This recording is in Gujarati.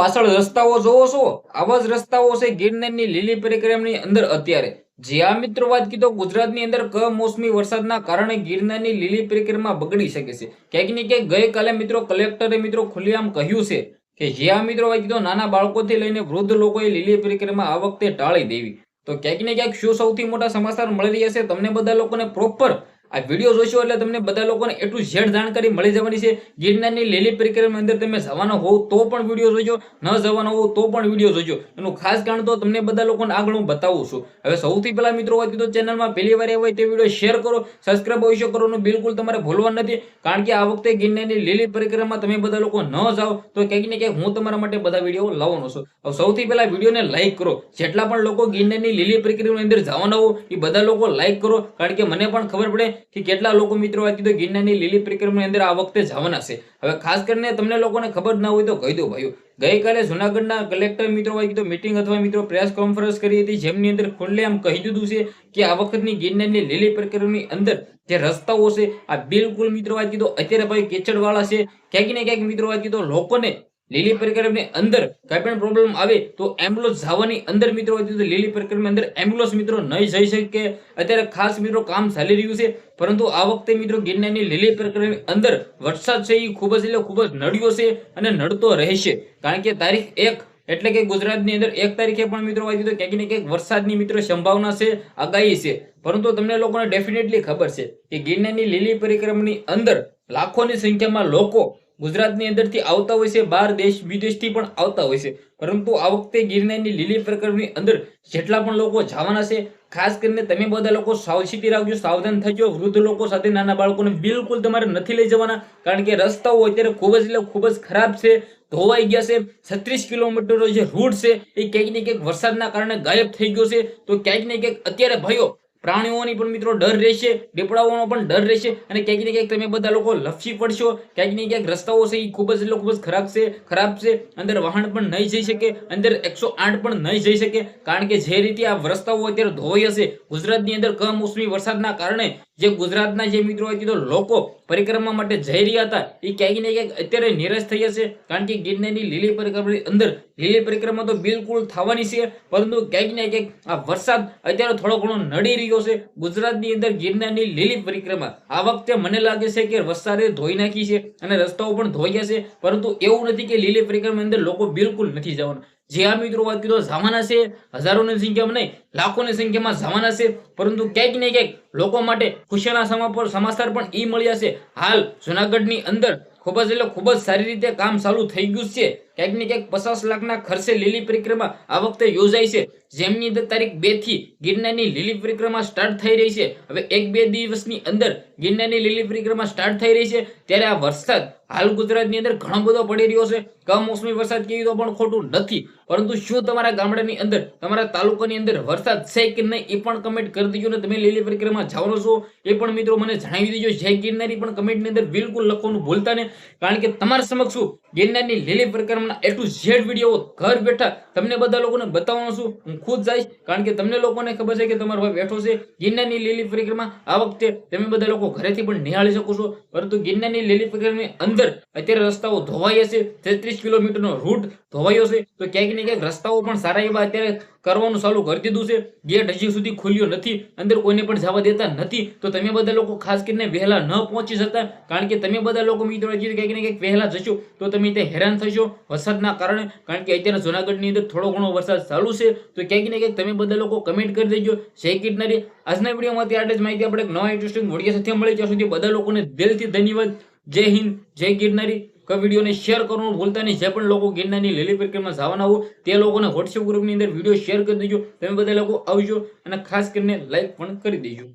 પાછળ રસ્તાઓ જોવો છો? આવા જ રસ્તાઓ છે ગિરનારની લીલી પરિક્રમની અંદર અત્યારે. જ્યાં મિત્રો વાત કીધો ગુજરાતની અંદર કમોસમી વરસાદના કારણે ગિરનારની લીલી પરિક્રમા બગડી શકે છે. ક્યાંક ને ક્યાંક ગઈકાલે મિત્રો કલેક્ટરે મિત્રો ખુલ્લેઆમ કહ્યું છે કે જ્યાં મિત્રો વાત કીધો નાના બાળકોથી લઈને વૃદ્ધ લોકોએ લીલી પરિક્રમા આ વખતે ટાળી દેવી. તો ક્યાંક ને ક્યાંક શું સૌથી મોટા સમાચાર મળી રહ્યા છે? તમને બધા લોકોને પ્રોપર આ વીડિયો જોશો એટલે તમને બધા લોકોને એટલું ઝેડ જાણકારી મળી જવાની છે. ગિરનારની લીલી પરિક્રમા અંદર તમે જવાનો હોવ તો પણ વીડિયો જોજો. ન જવાનો હોવ તો પણ વીડિયો જોજો. એનું ખાસ કારણ તો તમને બધા લોકોને આગળ હું બતાવું છું. હવે સૌથી પહેલા મિત્રો હોય તો ચેનલમાં પહેલી વાર હોય તે વીડિયો શેર કરો. સબસ્ક્રાઇબ અવશ્ય કરવાનું બિલકુલ તમારે ભૂલવા નથી. કારણ કે આ વખતે ગિરનારની લીલી પરિક્રમા તમે બધા લોકો ન જાઓ તો ક્યાંક ને ક્યાંક હું તમારા માટે બધા વીડિયો લાવવાનો છું. હવે સૌથી પહેલા વિડીયોને લાઇક કરો. જેટલા પણ લોકો ગિરનારની લીલી પરિક્રમાની અંદર જવાના હો એ બધા લોકો લાઇક કરો. કારણ કે મને પણ ખબર પડે કે કેટલા લોકો મિત્રો વાત કીધું ગિરનારની લીલી પરિક્રમાની અંદર આ વખતે જવાના છે. હવે ખાસ કરીને તમને લોકોને ખબર ના હોય તો કહી દો ભાઈઓ. ગઈકાલે જુનાગઢના કલેક્ટર મિત્રો વાત કીધું મિટિંગ અથવા મિત્રો પ્રેસ કોન્ફરન્સ કરી હતી જેમની અંદર ખુલ્લે આમ કહી દીધું છે કે આ વખતની ગિરનારની લીલી પરિક્રમાની અંદર જે રસ્તાઓ છે, આ બિલકુલ મિત્રો વાત કીધું અત્યારે ભાઈ કેચડવાળા છે. ક્યાંક ને ક્યાંક મિત્રો વાત કીધું લોકોને લીલી પરિક્રમની અંદર કઈ પણ પ્રોબ્લેમ આવે તો એમ્બ્યુલન્સ જવાની અંદર મિત્રો લીલી પરિક્રમની અંદર એમ્બ્યુલન્સ મિત્રો નહીં જઈ શકે. અત્યારે ખાસ મિત્રો કામ ચાલી રહ્યું છે. પરંતુ આ વખતે મિત્રો ગિરનારની લીલી પરિક્રમની અંદર વરસાદ છે એ ખૂબ જ એટલે ખૂબ જ નડ્યો છે અને નડતો રહેશે. કારણ કે તારીખ એક એટલે કે ગુજરાતની અંદર એક તારીખે પણ મિત્રો વાત તો ક્યાંક ને ક્યાંક વરસાદની મિત્રો સંભાવના છે, આગાહી છે. પરંતુ તમને લોકોને ડેફિનેટલી ખબર છે કે ગિરનારની લીલી પરિક્રમની અંદર લાખોની સંખ્યામાં લોકો ગુજરાતની અંદરથી આવતા હોય છે, બહાર દેશ વિદેશથી પણ આવતા હોય છે. પરંતુ આ વખતે ગિરનારની લીલી પ્રકરણની અંદર જેટલા પણ લોકો જવાના છે, ખાસ કરીને તમે બધા લોકો સાવચેતી રાખજો, સાવધાન થજો. વૃદ્ધ લોકો સાથે નાના બાળકોને બિલકુલ તમારે નથી લઈ જવાના, કારણ કે રસ્તાઓ અત્યારે ખૂબ જ ખૂબ જ ખરાબ છે, ધોવાઈ ગયા છે. છત્રીસ કિલોમીટરનો જે રૂટ છે, એ ક્યાંક ને ક્યાંક વરસાદના કારણે ગાયબ થઈ ગયો છે. તો ક્યાંક ને ક્યાંક અત્યારે ભાઈઓ પ્રાણીઓની પણ મિત્રો ડર રહેશે દીપડાઓનો પણ ડર રહેશે અને ક્યાંક ને ક્યાંક તમે બધા લોકો લપસી પડશો ક્યાંક ને ક્યાંક રસ્તાઓ છે એ ખૂબ જ ખૂબ જ ખરાબ છે ખરાબ છે, અંદર વાહન પણ નહીં જઈ શકે, અંદર એકસો આઠ પણ નહીં જઈ શકે, કારણ કે જે રીતે આ રસ્તાઓ અત્યારે ધોવાઈ હશે, ગુજરાતની અંદર કમોસમી વરસાદના કારણે જે ગુજરાતના જે મિત્રો હતી તો લોકો પરિક્રમા માટે જઈ રહ્યા હતા એ ક્યાંક ને ક્યાંક અત્યારે નિરાશ થઈ હશે, કારણ કે ગિરનારની લીલી પરિક્રમાની અંદર લીલી પરિક્રમા તો બિલકુલ થવાની છે, પરંતુ ક્યાંક ને ક્યાંક આ વરસાદ અત્યારે થોડો ઘણો નડી રહ્યો છે. ગુજરાતની અંદર ગિરનારની લીલી પરિક્રમા. આ વખતે મને લાગે છે કે વરસાદે ધોઈ નાખી છે અને રસ્તાઓ પણ ધોઈ છે. પરંતુ એવું નથી કે લીલી પરિક્રમાની અંદર લોકો બિલકુલ નથી જવાના. જે આ મિત્રો વાત કીધો જવાના છે. હજારોની સંખ્યામાં નહીં, લાખોની સંખ્યામાં જવાના છે. પરંતુ ક્યાંક ને ક્યાંક લોકો માટે ખુશીના સમાપર સમાચાર પણ એ મળ્યા છે. હાલ જુનાગઢની અંદર ખૂબ જ એટલે ખૂબ જ સારી રીતે કામ ચાલુ થઈ ગયું છે. ને પચાસ લાખના ખર્ચે લીલી પરિક્રમા આ વખતે યોજાય છે. જેમની તારીખ બેથી ગિરનારની લીલી પરિક્રમા સ્ટાર્ટ થઈ રહી છે. હવે એક બે દિવસની અંદર ગિરનારની લીલી પરિક્રમા સ્ટાર્ટ થઈ રહી છે. ત્યારે આ વરસાદ હાલ ગુજરાતની અંદર ઘણો બધો પડી રહ્યો છે. કમોસમી વરસાદ કેવી તો પણ ખોટું નથી. પરંતુ શું તમારા ગામડાની અંદર, તમારા તાલુકાની અંદર વરસાદ છે કે નહીં એ પણ કમેન્ટ કરી દેજો ને તમે લીલી પરિક્રમા જવાનો છો. એ પણ મિત્રો મને જણાવી દેજો. જય ગિરનારી પણ કમેન્ટની અંદર બિલકુલ લખવાનું ભૂલતા નહીં. કારણ કે તમારા સમક્ષ ગિરનારની લીલી પરિક્રમાના એ ટુ ઝેડ વીડિયો ઘર બેઠા તમને બધા લોકોને બતાવવાનો છું. હું ખુદ જઈશ, કારણ કે તમને લોકોને ખબર છે કે તમારો ભાઈ બેઠો છે ગિરનારની લીલી પરિક્રમા આ વખતે તમે બધા લોકો ઘરેથી પણ નિહાળી શકો છો, પરંતુ ગિરનારની લીલી પરિક્રમાની અંદર અત્યારે રસ્તાઓ ધોવાયા છે તેત્રીસ કિલોમીટરનો રૂટ ધોવાયો છે. તો ક્યાંક ને ક્યાંક રસ્તાઓ પણ સારા એવા અત્યારે કરવાનું ચાલુ કરી દીધું છે. ગેટ હજી સુધી ખુલ્યો નથી. અંદર કોઈને પણ જવા દેતા નથી. તો તમે બધા લોકો ખાસ કરીને વહેલા ન પહોંચી શકતા કારણ કે તમે બધા લોકો મિત્રો હજી ક્યાંક ને કંઈક વહેલા જશો તો તમે ત્યાં હેરાન થશો વરસાદના કારણે. કારણ કે અત્યારે જુનાગઢની અંદર થોડો ઘણો વરસાદ ચાલુ છે. તો ક્યાંક ને ક્યાંક તમે બધા લોકો કમેન્ટ કરી દેજો. જય કિટનારી આજના વિડીયોમાંથી આટલે જ માહિતી આપણે એક નવા ઇન્ટરેસ્ટિંગ વીડિયો સાથે મળી ત્યાં સુધી બધા લોકોને દિલથી ધન્યવાદ. જય હિન્દ. જય ગિરનારી. કે વિડીયોને શેર કરવાનું ભૂલતા નહીં. જે પણ લોકો ગિરનારની લીલી પરિક્રમા જવાના હો તે લોકોને વોટ્સએપ ગ્રુપની અંદર વીડિયો શેર કરી દેજો. તમે બધા લોકો આવજો અને ખાસ કરીને લાઈક પણ કરી દેજો.